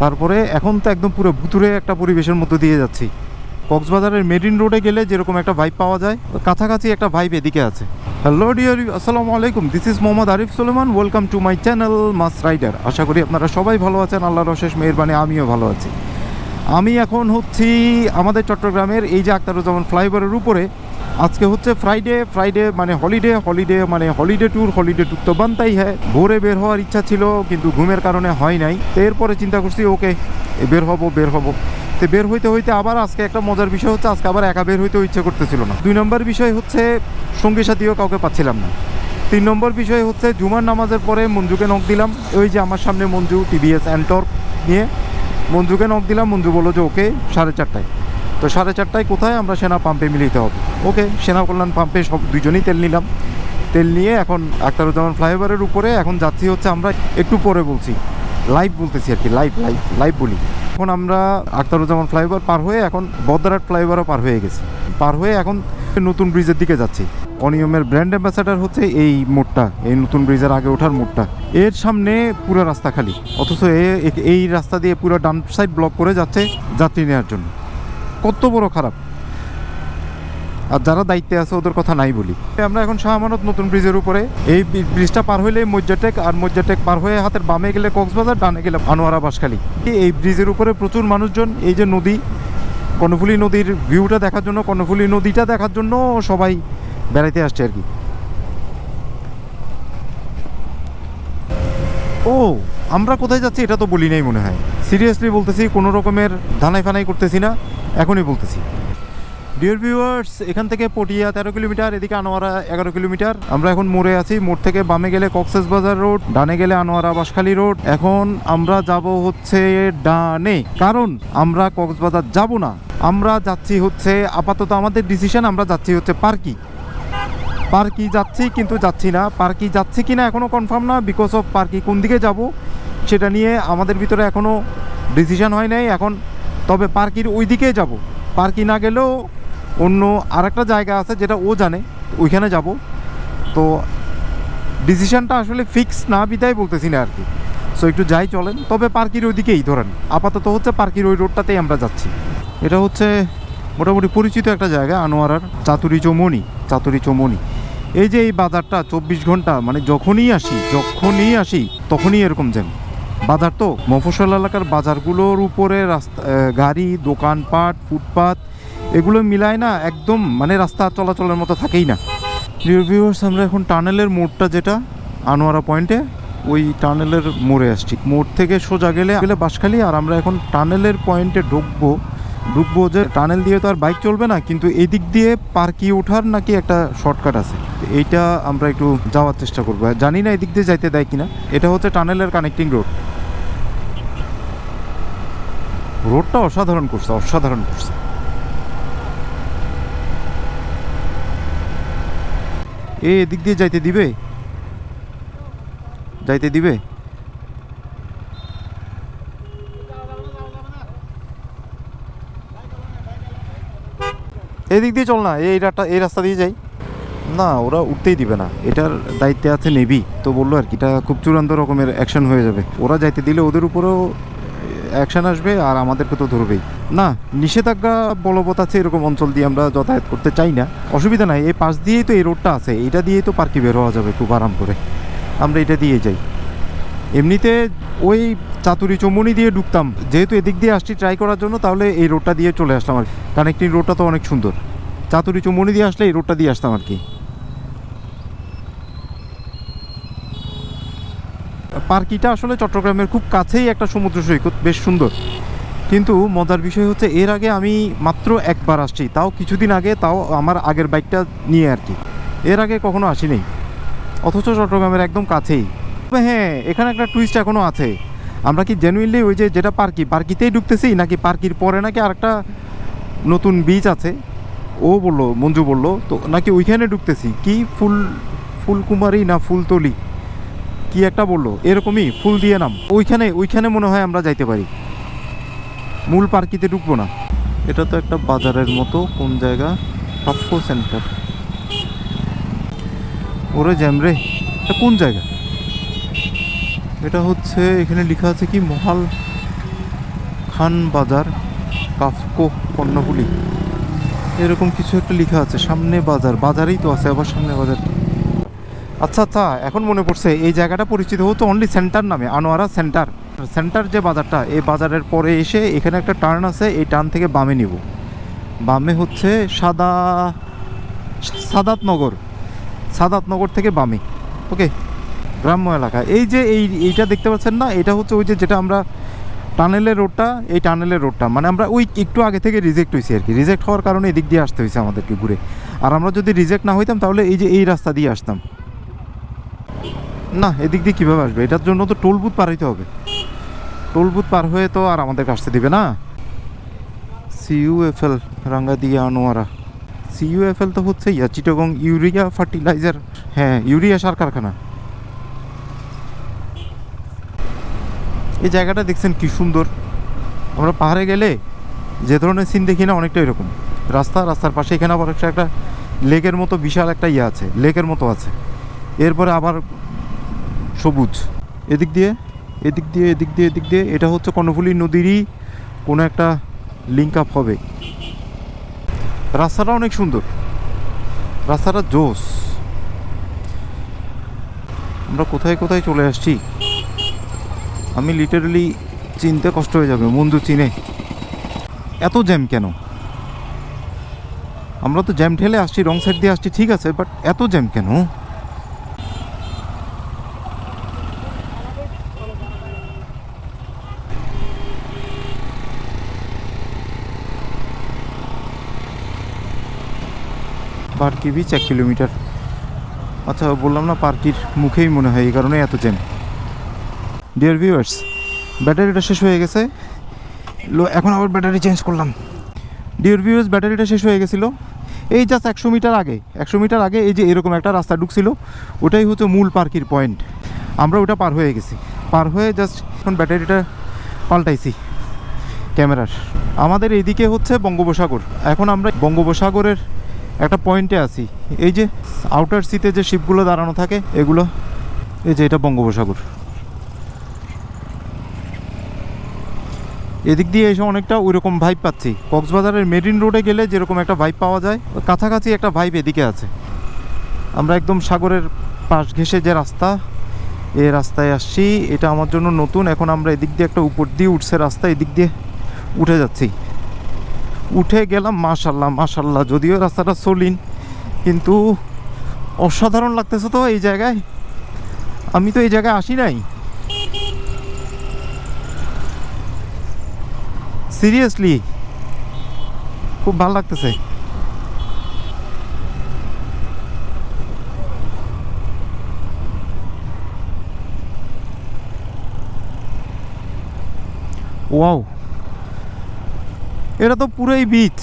তারপরে এখন তো একদম পুরো ভুতুরে একটা পরিবেশের মধ্যে দিয়ে যাচ্ছি। কক্সবাজারের মেরিন রোডে গেলে যেরকম একটা ভাইব পাওয়া যায়, কাছাকাছি একটা ভাইব এদিকে আছে। হ্যালো ডিয়ার আসসালামু আলাইকুম this is Mohammad Arif Suleman welcome to my channel mass rider আশা করি আপনারা সবাই ভালো আছেন, আল্লাহর অশেষ মেহরবানি, আমিও ভালো আছি। আমি এখন হচ্ছি আমাদের চট্টগ্রামের এই যে আক্তারুজ্জামান ফ্লাইওভারের উপরে আজকে হচ্ছে ফ্রাইডে ফ্রাইডে মানে হলিডে হলিডে মানে হলিডে ট্যুর হলিডে ট্যুর তো বানতাই হ্যাঁ ভোরে বের হওয়ার ইচ্ছা ছিল, কিন্তু ঘুমের কারণে হয় নাই। তো এরপরে চিন্তা করছি ওকে বের হব বের হব। তো বের হইতে হইতে আবার আজকে একটা মজার বিষয় হচ্ছে, আজকে আবার একা বের হইতেও ইচ্ছে করতেছিল না। দুই নম্বর বিষয় হচ্ছে, সঙ্গী সাথীও কাউকে পাচ্ছিলাম না। তিন নম্বর বিষয় হচ্ছে, জুমার নামাজের পরে মঞ্জুকে নখ দিলাম। ওই যে আমার সামনে মঞ্জু টিভিএস অ্যান্টর নিয়ে। মঞ্জুকে নখ দিলাম, মঞ্জু বলল যে ওকে সাড়ে চারটায়। তো সাড়ে চারটায় কোথায়? আমরা সেনা পাম্পে মিলিতে হবে। ওকে সেনা কল্যাণ পাম্পে সব দুজনেই তেল নিলাম। তেল নিয়ে এখন আক্তারুজ্জামান ফ্লাইওভারের উপরে এখন যাচ্ছি হচ্ছে আমরা একটু পরে বলছি। লাইভ বলতেছি আর কি লাইভ লাইভ লাইভ বলি। এখন আমরা আক্তারুজ্জামান ফ্লাইওভার পার হয়ে এখন বদ্রাট ফ্লাইওভারও পার হয়ে গেছি। পার হয়ে এখন নতুন ব্রিজের দিকে যাচ্ছি। অনিয়মের ব্র্যান্ড অ্যাম্বাসাডার হচ্ছে এই মোড়টা, এই নতুন ব্রিজের আগে ওঠার মোড়টা। এর সামনে পুরো রাস্তা খালি। অথচ এই রাস্তা দিয়ে পুরো ডান সাইড ব্লক করে যাচ্ছে যাত্রী নেওয়ার জন্য। কত বড় খারাপ। আর যারা দায়িত্বে আছে ওদের কথা নাই বলি। আমরা এখন শাহ আমানত নতুন ব্রিজের উপরে। এই ব্রিজটা পার হইলে মজ্জাটেক আর মজ্জাটেক পার হয়ে হাতের বামে গেলে কক্সবাজার, ডানে গেলে আনোয়ারা বাসখালী এই ব্রিজের উপরে প্রচুর মানুষজন, এই যে নদী, কর্ণফুলী নদীর ভিউটা দেখার জন্য, কর্ণফুলী নদীটা দেখার জন্য সবাই বেড়াইতে আসছে আর কি। ও, আমরা কোথায় যাচ্ছি এটা তো বলি নাই মনে হয়। সিরিয়াসলি বলতেছি, কোনো রকমের ধানাই ফানাই করতেছি না। এখনই বলতেছি। ডিয়ার ভিউয়ার্স এখান থেকে পটিয়া তেরো কিলোমিটার, এদিকে আনোয়ারা এগারো কিলোমিটার। আমরা এখন মোড়ে আছি, মোড় থেকে বামে গেলে কক্সেস বাজার রোড, ডানে গেলে আনোয়ারা বাসখালী রোড। এখন আমরা যাব হচ্ছে ডানে, কারণ আমরা কক্সবাজার যাব না। আমরা যাচ্ছি হচ্ছে, আপাতত আমাদের ডিসিশন আমরা যাচ্ছি হচ্ছে পার্কি। পার্কি যাচ্ছি, কিন্তু যাচ্ছি না। পার্কি যাচ্ছি কিনা এখনও কনফার্ম না বিকজ অফ পার্কি কোন দিকে যাব, সেটা নিয়ে আমাদের ভিতরে এখনও ডিসিশন হয় নাই। এখন তবে পার্কির ওই দিকেই যাব। পার্কি না গেলেও অন্য আরেকটা জায়গা আছে যেটা ও জানে, ওইখানে যাব। তো ডিসিশনটা আসলে ফিক্স না বিদায় বলতেছি না আর কি সো একটু যাই চলেন, তবে পার্কির ওই দিকেই ধরেন। আপাতত হচ্ছে পার্কির ওই রোডটাতেই আমরা যাচ্ছি। এটা হচ্ছে মোটামুটি পরিচিত একটা জায়গা, আনোয়ারার চাতুরি চৌমনি চাতুরি চৌমনি এই যে এই বাজারটা চব্বিশ ঘণ্টা মানে যখনই আসি যখনই আসি, তখনই এরকম জ্যাম বাজার তো মফসল এলাকার বাজারগুলোর উপরে রাস্তা গাড়ি, দোকানপাট, ফুটপাত, এগুলো মিলায় না, একদম মানে রাস্তা চলাচলের মতো থাকেই না। ভিউয়ার্স আমরা এখন টানেলের মোড়টা যেটা, আনোয়ারা পয়েন্টে, ওই টানেলের মোড়ে আসছি। মোড় থেকে সোজা গেলে গেলে বাসখালী আর আমরা এখন টানেলের পয়েন্টে ঢুকবো ঢুকবো যে টানেল দিয়ে তো আর বাইক চলবে না, কিন্তু এদিক দিয়ে পার্কি ওঠার নাকি একটা শর্টকাট আছে। এইটা আমরা একটু যাওয়ার চেষ্টা করব। জানি না এদিক দিয়ে যাইতে দেয় কিনা। এটা হচ্ছে টানেলের কানেক্টিং রোড রোডটা অসাধারণ করছে অসাধারণ করছে। এ, এদিক দিয়ে যাইতে দিবে? যাইতে দিবে? এদিক দিয়ে চল না এই রাস্তা এই রাস্তা দিয়ে যাই। না, ওরা উঠতেই দিবে না। এটার দায়িত্বে আছে নেভি তো বলল আর কি, এটা খুব চূড়ান্ত রকমের অ্যাকশন হয়ে যাবে। ওরা যাইতে দিলে ওদের উপরেও অ্যাকশন আসবে আর আমাদেরকে তো ধরবেই। না, নিষেধাজ্ঞা বলবৎ আছে এরকম অঞ্চল দিয়ে আমরা যাতায়াত করতে চাই না। অসুবিধা নাই, এই পাশ দিয়েই তো এই রোডটা আছে, এইটা দিয়েই তো পার্কে বের হওয়া যাবে খুব আরাম করে। আমরা এটা দিয়ে যাই। এমনিতে ওই চাতুরি চৌমনি দিয়ে ঢুকতাম। যেহেতু এদিক দিয়ে আসছি ট্রাই করার জন্য, তাহলে এই রোডটা দিয়ে চলে আসলাম আর কানেক্টিং রোডটা তো অনেক সুন্দর। চাতুরি চৌমনি দিয়ে আসলে এই রোডটা দিয়ে আসতাম আর কি। পার্কিটা আসলে চট্টগ্রামের খুব কাছেই একটা সমুদ্র সৈকত, বেশ সুন্দর। কিন্তু মজার বিষয় হচ্ছে, এর আগে আমি মাত্র একবার আসছি। তাও কিছুদিন আগে, তাও আমার আগের বাইকটা নিয়ে আর কি। এর আগে কখনো আসিনি। অথচ চট্টগ্রামের একদম কাছেই। তবে হ্যাঁ এখানে একটা টুইস্ট এখনও আছে। আমরা কি জেনুইনলি ওই যে যেটা পার্কি, পার্কিতেই ঢুকতেছি? নাকি পার্কির পরে নাকি আরেকটা নতুন বিচ আছে? ও বলল, মঞ্জু বলল, তো নাকি ওইখানে ঢুকতেছি? কি ফুল, ফুলকুমারী না ফুলতলি? কি একটা বলল? এরকমই, ফুল দিয়ে নাম। ওইখানে ওইখানে মনে হয় আমরা যাইতে পারি। মূল পার্কিতে ঢুকবো না। এটা তো একটা বাজারের মতো, কোন জায়গা? টপকো সেন্টার। ওরে জ্যাম রে, এটা কোন জায়গা? এটা হচ্ছে, এখানে লেখা আছে কি? মহাল খান বাজার, কাফকো পণ্যগুলি। এরকম কিছু একটা লেখা আছে, সামনে বাজার। বাজারেই তো আছে, আবার সামনে বাজার। আচ্ছা আচ্ছা এখন মনে পড়ছে, এই জায়গাটা পরিচিত হতো অনলি সেন্টার নামে, আনোয়ারা সেন্টার সেন্টার যে বাজারটা, এই বাজারের পরে এসে এখানে একটা টার্ন আছে, এই টার্ন থেকে বামে নিব। বামে হচ্ছে সাদা সাদাতনগর সাদাতনগর থেকে বামে। ওকে, গ্রাম্য এলাকা। এই যে এই, এইটা দেখতে পাচ্ছেন না, এটা হচ্ছে ওই যে যেটা আমরা টানেলের রোডটা এই টানেলের রোডটা মানে আমরা ওই একটু আগে থেকে রিজেক্ট হয়েছি আর কি। রিজেক্ট হওয়ার কারণে এদিক দিয়ে আসতে হয়েছে আমাদেরকে ঘুরে। আর আমরা যদি রিজেক্ট না হইতাম, তাহলে এই যে এই রাস্তা দিয়ে আসতাম। না, এদিক দিয়ে কীভাবে আসবে? এটার জন্য তো টোল বুথ পার হইতে হবে। টোল বুথ পার হয়ে তো আর আমাদেরকে আসতে দিবে না। সিইউএফএল রাঙ্গাদিয়া, আনোয়ারা। সিইউএফএল তো হচ্ছে ইয়া, চিটাগং ইউরিয়া ফার্টিলাইজার। হ্যাঁ ইউরিয়া সার কারখানা। এই জায়গাটা দেখছেন কি সুন্দর। আমরা পাহাড়ে গেলে যে ধরনের সিন দেখি না, অনেকটা এরকম। রাস্তা, রাস্তার পাশে এখানে আবার একটা একটা লেকের মতো বিশাল একটা ইয়ে আছে, লেকের মতো আছে। এরপরে আবার সবুজ। এদিক দিয়ে এদিক দিয়ে এদিক দিয়ে এদিক দিয়ে, এটা হচ্ছে কর্ণফুলী নদীরই কোনো একটা লিঙ্ক আপ হবে। রাস্তাটা অনেক সুন্দর। রাস্তাটা জোস। আমরা কোথায় কোথায় চলে আসছি? আমি লিটারালি চিনতে কষ্ট হয়ে যাবে মঞ্জু চিনে। এত জ্যাম কেন? আমরা তো জ্যাম ঠেলে আসছি, রং সাইড দিয়ে আসছি, ঠিক আছে বাট এত জ্যাম কেন? পার্কি বিচ এক কিলোমিটার। আচ্ছা বললাম না পার্কির মুখেই মনে হয়, এই কারণে এত জ্যাম ডিয়ার ভিউয়ার্স ব্যাটারিটা শেষ হয়ে গেছে। লো, এখন আবার ব্যাটারি চেঞ্জ করলাম। ডিয়ার ভিউয়ার্স ব্যাটারিটা শেষ হয়ে গেছিল। এই জাস্ট একশো মিটার আগে, একশো মিটার আগে এই যে এরকম একটা রাস্তা ঢুকছিল, ওটাই হচ্ছে মূল পার্কির পয়েন্ট। আমরা ওটা পার হয়ে গেছি। পার হয়ে জাস্ট এখন ব্যাটারিটা পাল্টাইছি ক্যামেরার। আমাদের এইদিকে হচ্ছে বঙ্গোপসাগর। এখন আমরা বঙ্গোপসাগরের একটা পয়েন্টে আছি। এই যে আউটার সিতে যে শিপগুলো দাঁড়ানো থাকে, এগুলো, এই যে এটা বঙ্গোপসাগর। এদিক দিয়ে এসে অনেকটা ওইরকম ভাইব পাচ্ছি। কক্সবাজারের মেরিন রোডে গেলে যেরকম একটা ভাইব পাওয়া যায়, কাছাকাছি একটা ভাইব এদিকে আছে। আমরা একদম সাগরের পাশ ঘেঁষে যে রাস্তা, এ রাস্তায় আসছি। এটা আমার জন্য নতুন। এখন আমরা এদিক দিয়ে একটা উপর দিয়ে উঠছে রাস্তা, এদিক দিয়ে উঠে যাচ্ছি। উঠে গেলাম, মাশাল্লাহ মাশাল্লাহ, যদিও রাস্তাটা সলিন, কিন্তু অসাধারণ লাগতেছে তো এই জায়গায়। আমি তো এই জায়গায় আসি নাই। সিরিয়াসলি খুব ভালো লাগতেছে। ওয়াও এটা তো পুরোই বিচ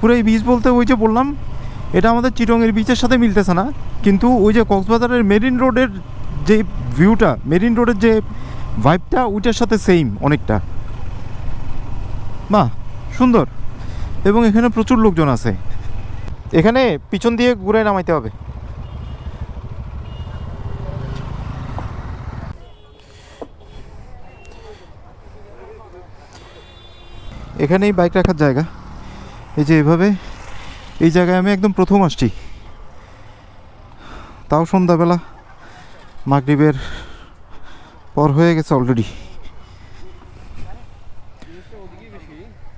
পুরোই বিচ বলতে ওই যে বললাম, এটা আমাদের চিটংয়ের বিচের সাথে মিলতেছে না। কিন্তু ওই যে কক্সবাজারের মেরিন রোডের যে ভিউটা মেরিন রোডের যে ভাইবটা ওইটার সাথে সেম অনেকটা। বাহ, সুন্দর। এবং এখানে প্রচুর লোকজন আছে। এখানে পিছন দিয়ে ঘুরে নামাইতে হবে। এখানেই বাইক রাখার জায়গা। এই যে এভাবে এই জায়গায় আমি একদম প্রথম আসছি। তাও সন্ধ্যাবেলা মাগরিবের পর হয়ে গেছে অলরেডি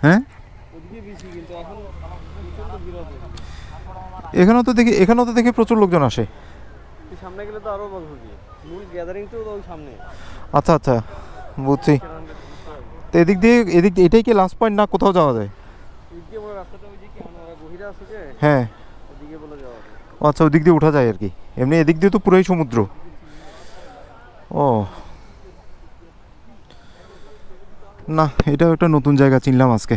হ্যাঁ? এখানেও তো দেখি এখানেও তো দেখি প্রচুর লোকজন আসে। সামনে গেলে তো আরও মূল গ্যাদারিং তো সামনে। আচ্ছা আচ্ছা বুঝছি। তো এদিক দিয়ে এদিক এটাই কি লাস্ট পয়েন্ট না কোথাও যাওয়া যায়? যে হ্যাঁ। আচ্ছা ওদিক দিয়ে ওঠা যায় আর কি। এমনি এদিক দিয়ে তো পুরোই সমুদ্র। ও। না এটাও একটা নতুন জায়গা চিনলাম আজকে।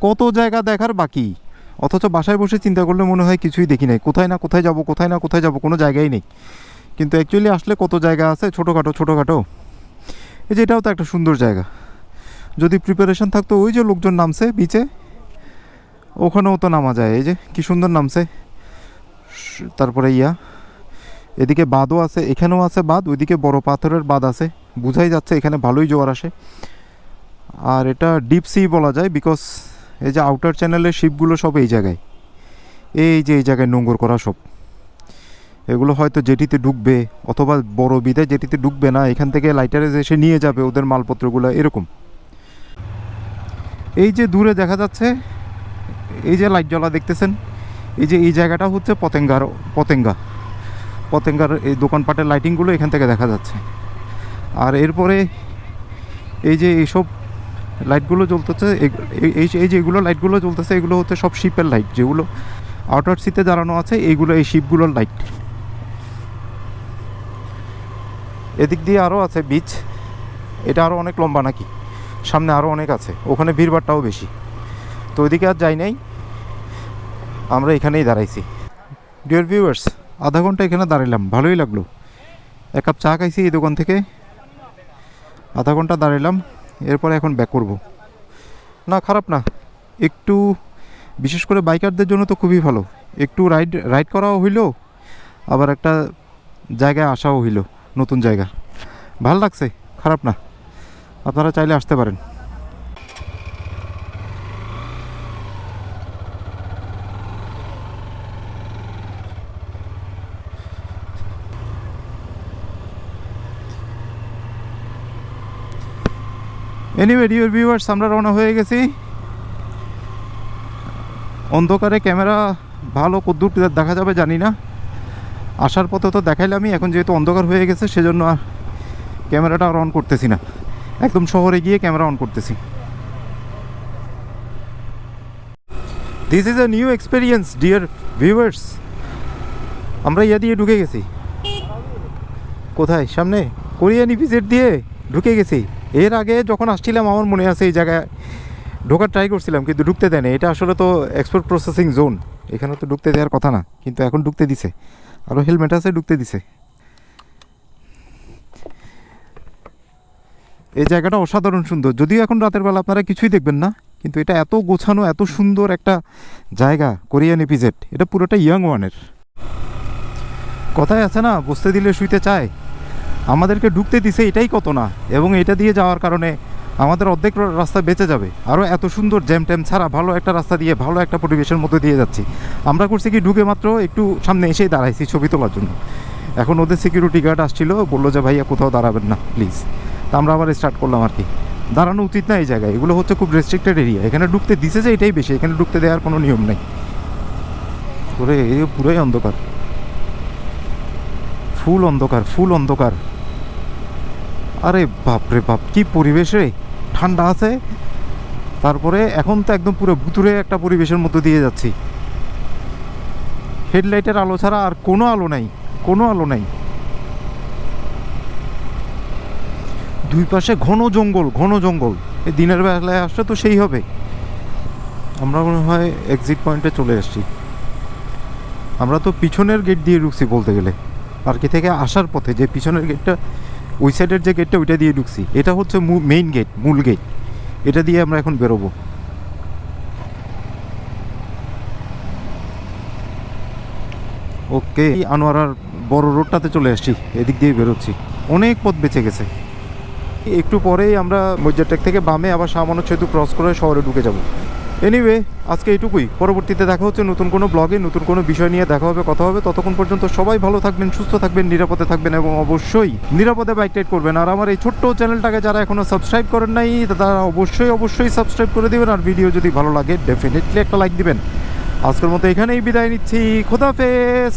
কত জায়গা দেখার বাকি? অথচ বাসায় বসে চিন্তা করলে মনে হয় কিছুই দেখি নাই। কোথায় না কোথায় যাব কোথায় না কোথায় যাব কোনো জায়গাই নেই। কিন্তু অ্যাকচুয়ালি আসলে কত জায়গা আছে? ছোটোখাটো ছোটোখাটো। এই যে এটাও তো একটা সুন্দর জায়গা। যদি প্রিপারেশন থাকতো, ওই যে লোকজন নামছে বিচে ওখানেও তো নামা যায়। এই যে, কি সুন্দর নামছে। তারপরে ইয়া, এদিকে বাঁধও আছে, এখানেও আছে বাঁধ, ওইদিকে বড় পাথরের বাঁধ আছে। বুঝাই যাচ্ছে, এখানে ভালোই জোয়ার আসে। আর এটা ডিপ সি বলা যায় বিকজ এই যে আউটার চ্যানেলের শিপগুলো সব এই জায়গায়। এই যে, এই জায়গায় নোংর করা সব। এগুলো হয়তো জেটিতে ঢুকবে অথবা বড় বিদে জেটিতে ঢুকবে না, এখান থেকে লাইটারে এসে নিয়ে যাবে ওদের মালপত্রগুলো, এরকম। এই যে দূরে দেখা যাচ্ছে, এই যে লাইট জ্বলা দেখতেছেন, এই যে এই জায়গাটা হচ্ছে পতেঙ্গার, পতেঙ্গা। পতেঙ্গার এই দোকানপাটের লাইটিংগুলো এখান থেকে দেখা যাচ্ছে। আর এরপরে এই যে এইসব লাইটগুলো জ্বলতেছে, এই এই যে এগুলো লাইটগুলো জ্বলতেছে, এগুলো হচ্ছে সব শিপের লাইট যেগুলো আউটার সিতে জ্বালানো আছে, এইগুলো, এই শিপগুলোর লাইট এদিক দিয়ে আরও আছে বিচ এটা আরও অনেক লম্বা নাকি? সামনে আরও অনেক আছে। ওখানে ভিড়ভাড়টাও বেশি। তো ওইদিকে আর যাই নাই। আমরা এখানেই দাঁড়াইছি। ডিয়ার ভিউয়ার্স আধা ঘণ্টা এখানে দাঁড়াইলাম। ভালোই লাগল। এক কাপ চা খাইছি এই দোকান থেকে। আধা ঘণ্টা দাঁড়াইলাম। এরপরে এখন ব্যাক করব। না, খারাপ না। একটু, বিশেষ করে বাইকারদের জন্য তো খুবই ভালো। একটু রাইড রাইড করাও হইল, আবার একটা জায়গায় আসাও হইল, নতুন জায়গা। ভালো লাগছে, খারাপ না। আপনারা চাইলে আসতে পারেন। এনিওয়ে ডিওর ভিউয়ার্স আমরা রওনা হয়ে গেছি। অন্ধকারে ক্যামেরা ভালো কদ্দূর দেখা যাবে, জানি না। আসার পথে তো দেখাইলামই, এখন যেহেতু অন্ধকার হয়ে গেছে, সেজন্য আর ক্যামেরাটা আর অন করতেছি না। একদম শহরে গিয়ে ক্যামেরা অন করতেছি। This is a new experience dear viewers আমরা ইয়া দিয়ে ঢুকে গেছি। কোথায়? সামনে? কোরিয়ানি ভিজিট দিয়ে ঢুকে গেছি। এর আগে যখন আসছিলাম, আমার মনে আছে এই জায়গায় ঢোকার ট্রাই করছিলাম, কিন্তু ঢুকতে দেয় এটা আসলে তো এক্সপোর্ট প্রসেসিং জোন এখানে তো ঢুকতে দেওয়ার কথা না, কিন্তু এখন ঢুকতে দিছে। আরও হেলমেট আছে, ঢুকতে দিছে। এই জায়গাটা অসাধারণ সুন্দর। যদিও এখন রাতের বেলা আপনারা কিছুই দেখবেন না, কিন্তু এটা এত গোছানো, এত সুন্দর একটা জায়গা, কোরিয়ান এপিজেড। এটা পুরোটা ইয়াং ওয়ানের। কথায় আছে না, বসতে দিলে শুইতে চায়। আমাদেরকে ঢুকতে দিছে এটাই কত না, এবং এটা দিয়ে যাওয়ার কারণে আমাদের অর্ধেক রাস্তা বেঁচে যাবে। আরও এত সুন্দর জ্যাম ট্যাম ছাড়া ভালো একটা রাস্তা দিয়ে, ভালো একটা পরিবেশের মধ্যে দিয়ে যাচ্ছি। আমরা করছি কি, ঢুকে মাত্র একটু সামনে এসেই দাঁড়াইছি ছবি তোলার জন্য। এখন ওদের সিকিউরিটি গার্ড আসছিল, বলল যে, ভাইয়া কোথাও দাঁড়াবেন না প্লিজ তা আমরা আবার স্টার্ট করলাম আর কি। দাঁড়ানো উচিত না এই জায়গায়। এগুলো হচ্ছে খুব রেস্ট্রিক্টেড এরিয়া এখানে ঢুকতে দিছে যে এটাই বেশি, এখানে ঢুকতে দেওয়ার কোনো নিয়ম নেই। পুরো, এই পুরোই অন্ধকার। ফুল অন্ধকার ফুল অন্ধকার। আরে বাপ রে বাপ, কি পরিবেশ রে! ঠান্ডা আছে। তারপরে এখন তো একদম পুরো ভুতুরে একটা পরিবেশের মধ্যে দিয়ে যাচ্ছি। হেডলাইটের আলো ছাড়া আর কোনো আলো নাই, কোনো আলো নাই। দুই পাশে ঘন জঙ্গল ঘন জঙ্গল। এই দিনের বেলায় আসলে তো সেই হবে। আমরা মনে হয় এক্সিট পয়েন্টে চলে এসেছি। আমরা তো পিছনের গেট দিয়ে ঢুকছি বলতে গেলে। পার্কি থেকে আসার পথে যে পিছনের গেটটা ওই সাইডের যে গেটটা ওইটা দিয়ে ঢুকছি। এটা হচ্ছে মেইন গেট মূল গেট এটা দিয়ে আমরা এখন বেরোবো। ওকে আনোয়ারার বড় রোডটাতে চলে আসছি এদিক দিয়ে বেরোচ্ছি। অনেক পথ বেঁচে গেছে। একটু পরেই আমরা মজ্জারটেক থেকে বামে আবার সামান্য সেতু ক্রস করে শহরে ঢুকে যাব। এনিওয়ে আজকে এইটুকুই। পরবর্তীতে দেখা হচ্ছে নতুন কোনো ব্লগে নতুন কোনো বিষয় নিয়ে দেখা হবে, কথা হবে। ততক্ষণ পর্যন্ত সবাই ভালো থাকবেন, সুস্থ থাকবেন, নিরাপদে থাকবেন এবং অবশ্যই নিরাপদে বাইক রাইড করবেন। আর আমার এই ছোট্ট চ্যানেলটাকে যারা এখনও সাবস্ক্রাইব করেন নাই, তারা অবশ্যই অবশ্যই সাবস্ক্রাইব করে দিবেন। আর ভিডিও যদি ভালো লাগে ডেফিনেটলি একটা লাইক দিবেন। আজকের মতো এখানেই বিদায় নিচ্ছি। খোদাফেজ